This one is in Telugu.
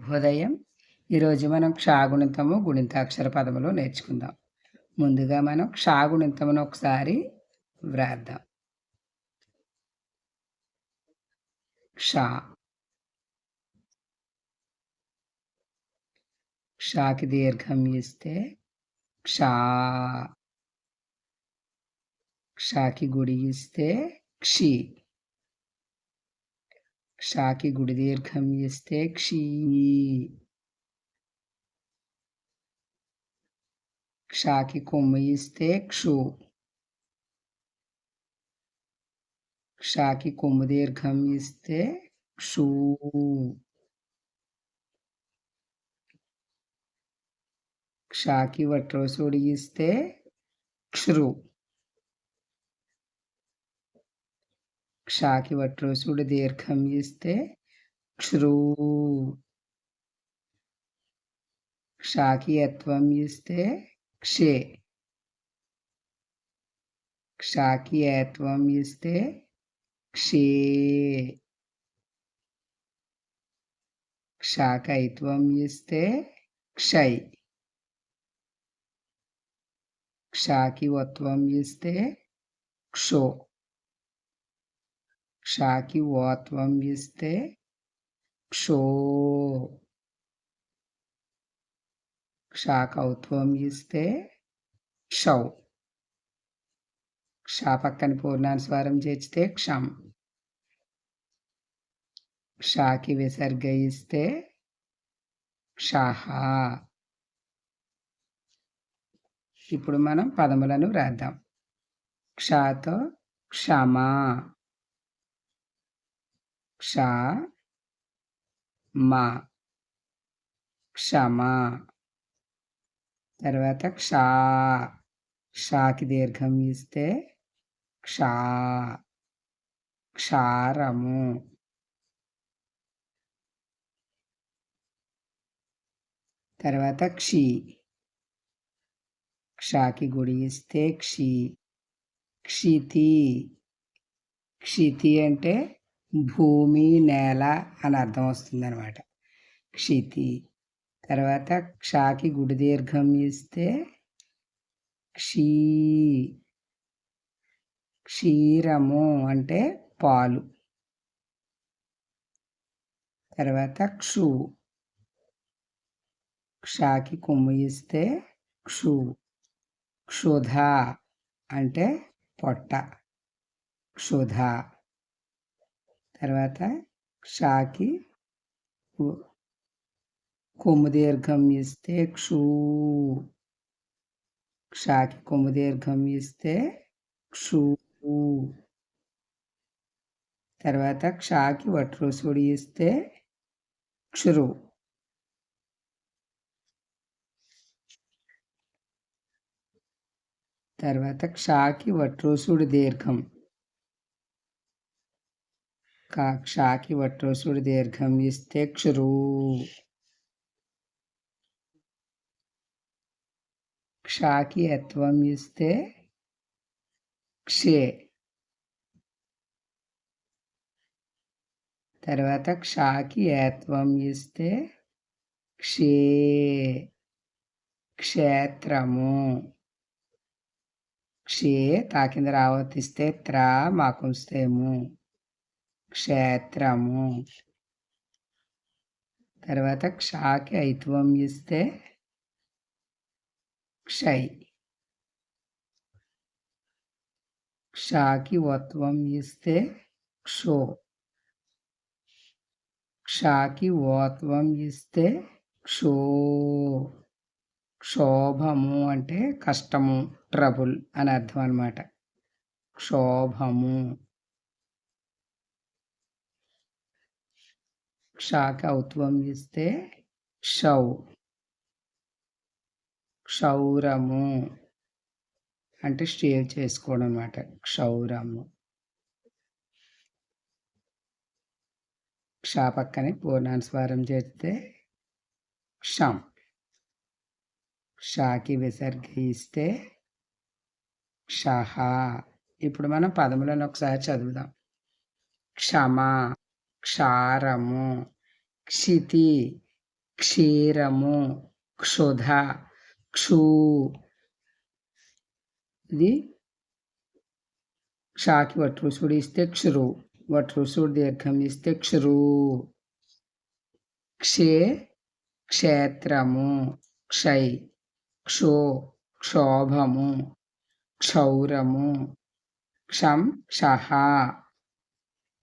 శుభోదయం ఈరోజు మనం క్షాగుణితము గుణితాక్షర పదములు నేర్చుకుందాం. ముందుగా మనం క్షాగుణితమును ఒకసారి వ్రాద్దాం. క్షా. క్షాకి దీర్ఘం ఇస్తే క్షా. క్షాకి గుడి ఇస్తే క్షి. క్షాకి గుడి దీర్ఘం ఇస్తే క్షీ క్షాకి కొమ్ము ఇస్తే క్షు క్షాకి కొమ్ము దీర్ఘం ఇస్తే క్షూ క్షాకి వట్రోసుడి ఇస్తే క్షృ క్షాకి వట్రోసుడు దీర్ఘం ఇస్తే క్షృ క్షాకి యత్వం ఇస్తే క్షే క్షాకి ఏత్వం ఇస్తే క్షే క్షాకైత్వం ఇస్తే క్షై క్షాకి వత్వం ఇస్తే క్షో క్షాకి ఓత్వం ఇస్తే క్షో క్షాకౌత్వం ఇస్తే క్షౌ క్షా పక్కన పూర్ణానుస్వారం చేర్చితే క్షం క్షాకి విసర్గ ఇస్తే క్షహ ఇప్పుడు మనం పదములను వ్రాద్దాం క్షాతో క్షమా క్ష క్షమ. తర్వాత క్షా. క్షాకి దీర్ఘం ఇస్తే క్షా. క్షారము. తర్వాత క్షి. క్షాకి గుడి ఇస్తే క్షి. క్షితి. క్షితి అంటే భూమి నేల అని అర్థం వస్తుంది అనమాట క్షితి. తర్వాత క్షాకి గుడి దీర్ఘం ఇస్తే క్షీ క్షీరము అంటే పాలు. తర్వాత క్షు. క్షాకి కొమ్ము ఇస్తే క్షు. క్షుధ అంటే పొట్ట. క్షుధ. తర్వాత షాకి కొమ్ము దీర్ఘం ఇస్తే క్షూ. షాకి కొమ్ము దీర్ఘం ఇస్తే క్షూ. తర్వాత క్షాకి వట్రోసుడి ఇస్తే క్షురు. తర్వాత క్షాకి వట్రోసుడి దీర్ఘం. క్షాకి వట్రోసుడు దీర్ఘం ఇస్తే క్షురు క్షాకి యత్వం ఇస్తే క్షే తర్వాత క్షాకి ఏత్వం ఇస్తే క్షే క్షేత్రము. క్షే తాకింద రావతిస్తే త్రా మాకుంస్తేము. క్షేత్రము. తర్వాత క్షాకి ఐత్వం ఇస్తే క్షై. క్షాకి వత్వం ఇస్తే క్షో. క్షాకి ఓత్వం ఇస్తే క్షో. క్షోభము అంటే కష్టము ట్రబుల్ అని అర్థం అనమాట క్షోభము. క్షాకి ఔత్వం ఇస్తే క్షౌ. క్షౌరము అంటే స్టేవ్ చేసుకోవడం అనమాట క్షౌరము. క్షా పక్కనే పూర్ణానుస్వారం చేస్తే క్షం. షాకి విసర్గ ఇస్తే క్షహ. ఇప్పుడు మనం పదములను ఒకసారి చదువుదాం. క్షమ. క్షారము క్షితి క్షీరము క్షుధ క్షూ ఇది క్షాకి వట్రుసుడు ఇస్తే క్షురు వట్రుసుడు దీర్ఘం ఇస్తే క్షురు. క్షే క్షేత్రము క్షై క్షో క్షోభము క్షౌరము క్షం క్షహ